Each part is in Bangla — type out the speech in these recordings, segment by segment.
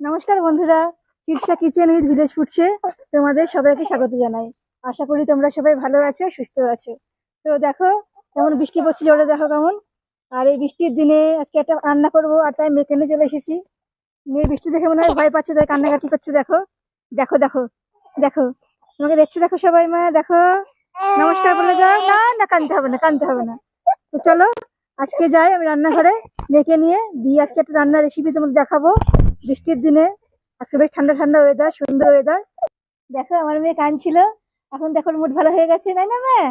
নমস্কার বন্ধুরা শীর্ষা কিচেন উইথ ভিলেজ ফুটছে তোমাদের সবাইকে স্বাগত জানাই। আশা করি তোমরা সবাই ভালো আছো, সুস্থ আছো। তো দেখো, কেমন বৃষ্টি পড়ছে জোরে দেখো কেমন। আর এই বৃষ্টির দিনে আজকে একটা রান্না করব, আর তাই মেয়ে কেনে চলে এসেছি। মেয়ে বৃষ্টি দেখে মনে হয় ভয় পাচ্ছে, তাই কান্নাকাটি করছে, দেখো। দেখো দেখো দেখো। তোমাকে দেখছে, দেখো সবাই মা, দেখো। নমস্কার বলে দাও। না না কানতে হবে না কানতে হবে না। তো চলো, আজকে যাই আমি রান্নাঘরে, মেয়েকে নিয়ে, দিয়ে আজকে একটা রান্নার রেসিপি তোমাকে দেখাবো। বৃষ্টির দিনে। আজকে বেশ ঠান্ডা ঠান্ডা ওয়েদার সুন্দর ওয়েদার দেখো, আমার মেয়ে কাঁদছিল। এখন দেখো মুড ভালো হয়ে গেছে, তাই না মেয়ে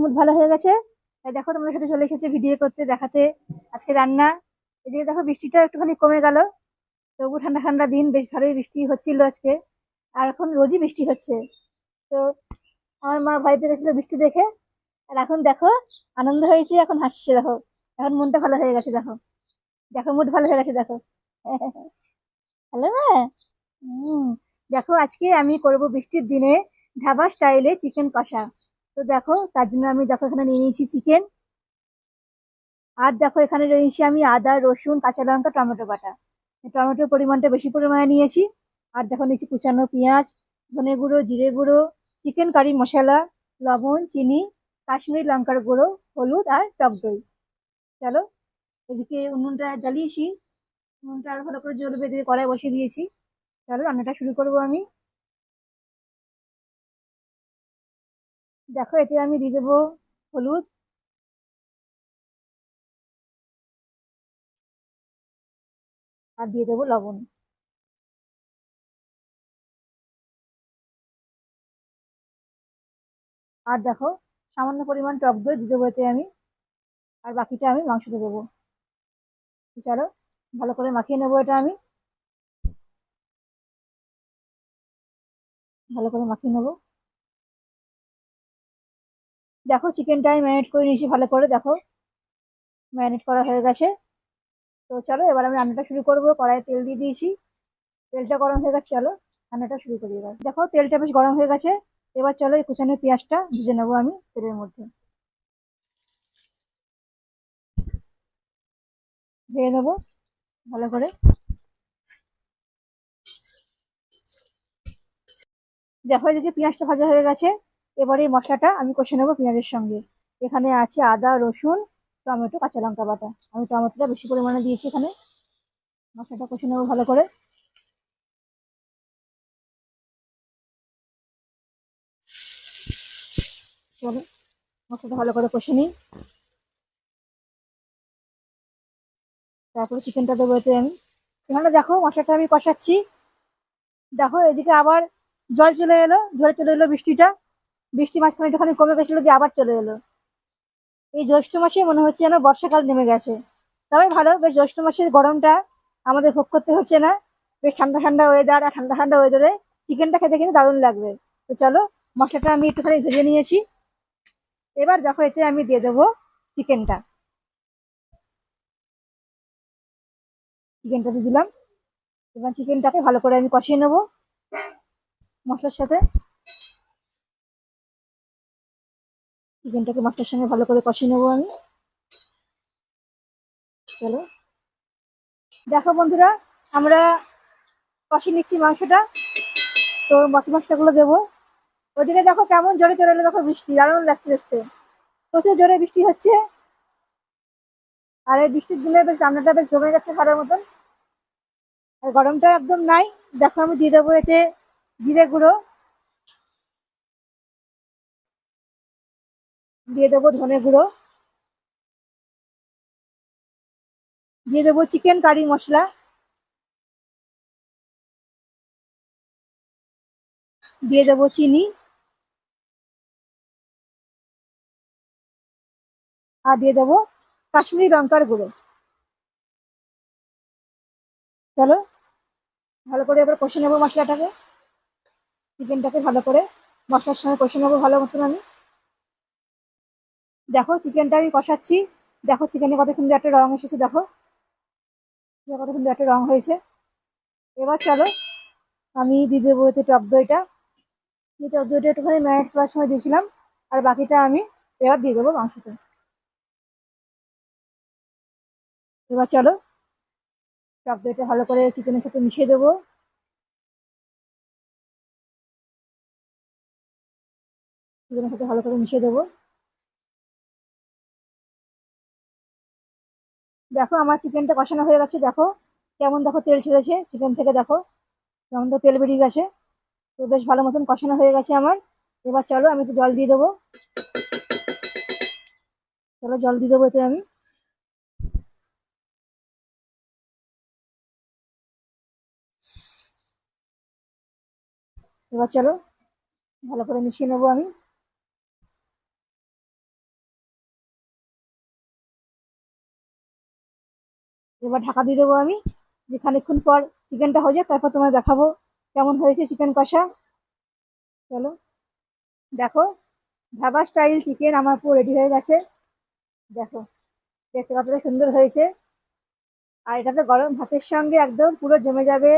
মুড ভালো হয়ে গেছে। তাই দেখো, তোমাদের সাথে চলে এসেছে ভিডিও করতে, দেখাতে, আজকে রান্না। এদিকে দেখো, বৃষ্টিটা একটুখানি কমে গেল। তবু ঠান্ডা ঠান্ডা দিন, বেশ ভালোই বৃষ্টি হচ্ছিল আজকে। আর এখন রোজই বৃষ্টি হচ্ছে। তো আমার মা পেয়ে গেছিল বৃষ্টি দেখে। আর এখন দেখো, আনন্দ হয়েছে, এখন হাসছে, দেখো। এখন মনটা ভালো হয়ে গেছে, দেখো। দেখো মুড ভালো হয়ে গেছে, দেখো। Hello hmm. দেখো, আজকে আমি করব বৃষ্টির দিনে ধাবা স্টাইলে চিকেন কষা। তো দেখো, তার জন্য আমি দেখো, এখানে নিয়ে নিয়েছি চিকেন আর দেখো, এখানে নিয়েছি আমি আদা, রসুন, কাঁচা লঙ্কা, টমেটো বাটা। টমেটোর পরিমাণটা বেশি পরিমাণে নিয়েছি। আর দেখো, নিয়েছি কুচানো পেঁয়াজ, ধনে গুঁড়ো, জিরে গুঁড়ো চিকেন কারি মশলা, লবণ, চিনি, কাশ্মীরি লঙ্কার গুঁড়ো, হলুদ আর টক দই। চলো। এদিকে উনুনটা জ্বালিয়েছি। উনুনটা আর ভালো করে জল বেঁধে কড়াই বসিয়ে দিয়েছি। চলো, রান্নাটা শুরু করব আমি। দেখো, এতে আমি দিয়ে দেবো হলুদ। আর দিয়ে দেবো লবণ। আর দেখো, সামান্য পরিমাণ টক দই দিয়ে দেবো এতে আমি। আর বাকিটা আমি মাংসতে দেবো। চলো, ভালো করে মাখিয়ে নেব এটা আমি। ভালো করে মাখিয়ে নেব। দেখো চিকেনটা আমি ম্যারিনেট করে নিয়েছি ভালো করে, দেখো। ম্যারিনেট করা হয়ে গেছে। তো চলো, এবার আমি রান্নাটা শুরু করব। কড়াইয়ে তেল দিয়ে দিয়েছি। তেলটা গরম হয়ে গেছে, চলো, রান্নাটা শুরু করি এবার। দেখো, তেলটা বেশ গরম হয়ে গেছে। এবার চলো, এই কুচানো পেঁয়াজটা ভেজে নেব আমি তেলের মধ্যে। ভেজে নেব ভালো করে। দেখো এদিকে পেঁয়াজটা ভাজা হয়ে গেছে, এবারে মশলাটা আমি কষে নেব পেঁয়াজের সঙ্গে। এখানে আছে আদা, রসুন, টমেটো, কাঁচা লঙ্কা বাটা। আমি টমেটোটা বেশি পরিমাণে দিয়েছি এখানে। মশলাটা কষে নেব ভালো করে। চলো, মশলাটা ভালো করে কষে নিই। তারপরে চিকেনটা দেবো এতে আমি। এখানে দেখো মশলাটা আমি কষাচ্ছি। দেখো এদিকে আবার জল চলে এলো, ঝরে চলে এলো বৃষ্টিটা। বৃষ্টি মাঝখানে একটুখানি কমে গেছিল যে আবার চলে এলো। এই জ্যৈষ্ঠ মাসে মনে হচ্ছে যেন বর্ষাকাল নেমে গেছে। তবে ভালো, বেশ জ্যৈষ্ঠ মাসের গরমটা আমাদের ভোগ করতে হচ্ছে না। বেশ ঠান্ডা ঠান্ডা ওয়েদার আর ঠান্ডা ঠান্ডা ওয়েদারে চিকেনটা খেতে কিন্তু দারুণ লাগবে। তো চলো, মশলাটা আমি একটুখানি ভেজে নিয়েছি। এবার দেখো এতে আমি দিয়ে দেবো চিকেনটা চিকেনটা দিয়ে দিলাম। এবার চিকেনটাকে ভালো করে আমি কষিয়ে নেব মশলার সাথে। চিকেনটাকে মশলার সঙ্গে ভালো করে কষিয়ে নেব আমি। চলো। দেখো বন্ধুরা, আমরা কষিয়ে নিচ্ছি মাংসটা। তো বাকি মশলাগুলো দেবো। ওদিকে দেখো কেমন জোরে চলে এলো, দেখো বৃষ্টি, দারুণ লাগছে দেখতে। প্রচুর জোরে বৃষ্টি হচ্ছে। আর এই বৃষ্টির দিনে বেশ রান্নাটা বেশ জমে গেছে ভালোর মতন। আর গরমটা একদম নাই। দেখো আমি দিয়ে দেবো এতে জিরে গুঁড়ো। দিয়ে দেবো ধনে গুঁড়ো। দিয়ে দেবো চিকেন কারি মশলা। দিয়ে দেবো চিনি। আর দিয়ে দেবো কাশ্মীরি লঙ্কার গুঁড়ো। চলো, ভালো করে এবার কষে নেব মশলাটাকে। চিকেনটাকে ভালো করে মশলার সঙ্গে কষে নেব ভালো মতন আমি। দেখো, চিকেনটা আমি কষাচ্ছি। দেখো, চিকেনে কত সুন্দর একটা রং এসেছে, দেখো। কত সুন্দর একটা রং হয়েছে। এবার চলো, আমি দিয়ে দেবো এতে টক দইটা। এই টক দইটা একটুখানি ম্যারিনেট করার সময় দিয়েছিলাম। আর বাকিটা আমি এবার দিয়ে দেবো মাংসতে। এবার চলো টক দইটা ভালো করে চিকেনের সাথে মিশিয়ে দেবো। চিকেনের সাথে ভালো করে মিশিয়ে দেবো। দেখো আমার চিকেনটা কষানো হয়ে গেছে, দেখো। কেমন দেখো তেল ছেড়েছে চিকেন থেকে, দেখো। কেমন তো তেল বেরিয়ে গেছে। তো বেশ ভালো মতন কষানো হয়ে গেছে আমার। এবার চলো আমি একটু জল দিয়ে দেবো। চলো জল দিয়ে দেবো এতে আমি। এবার চলো, ভালো করে মিশিয়ে নেব আমি। এবার ঢাকা দিয়ে দেবো আমি, যে খানিকক্ষণ পর চিকেনটা হয়ে যাক, তারপর তোমায় দেখাবো কেমন হয়েছে চিকেন কষা। চলো, দেখো, ধাবা স্টাইল চিকেন আমার পুরো রেডি হয়ে গেছে। দেখো, দেখতে কতটা সুন্দর হয়েছে। আর এটাতে গরম ভাতের সঙ্গে একদম পুরো জমে যাবে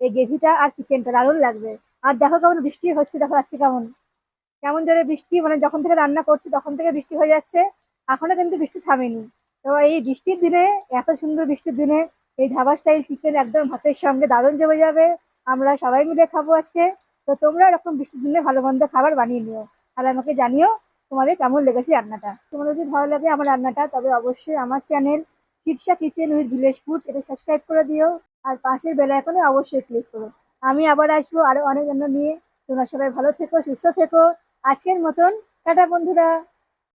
এই গ্রেভিটা আর চিকেনটা দারুণ লাগবে। আর দেখো কেমন বৃষ্টি হচ্ছে, দেখো আজকে কেমন। কেমন জোরে বৃষ্টি মানে যখন থেকে রান্না করছি তখন থেকে বৃষ্টি হয়ে যাচ্ছে, এখনও কিন্তু বৃষ্টি থামেনি। তো এই বৃষ্টির দিনে, এত সুন্দর বৃষ্টির দিনে, এই ধাবা স্টাইল চিকেন একদম ভাতের সঙ্গে দারুণ জমে যাবে। আমরা সবাই মিলে খাব আজকে। তো তোমরা এরকম বৃষ্টির দিনে ভালো মন্দ খাবার বানিয়ে নিও। আর আমাকে জানিও তোমাদের কেমন লেগেছে রান্নাটা। তোমাদের যদি ভালো লাগে আমার রান্নাটা, তবে অবশ্যই আমার channel Shirsha kitchen with village food এটা সাবস্ক্রাইব করে দিও। আর পাশের বেলা আইকনে অবশ্যই ক্লিক করো। আমি আবার আসব আরও অনেক অন্য নিয়ে। তোমরা সবাই ভালো থেকো, সুস্থ থেকো। আজকের মতন, টাটা বন্ধুরা।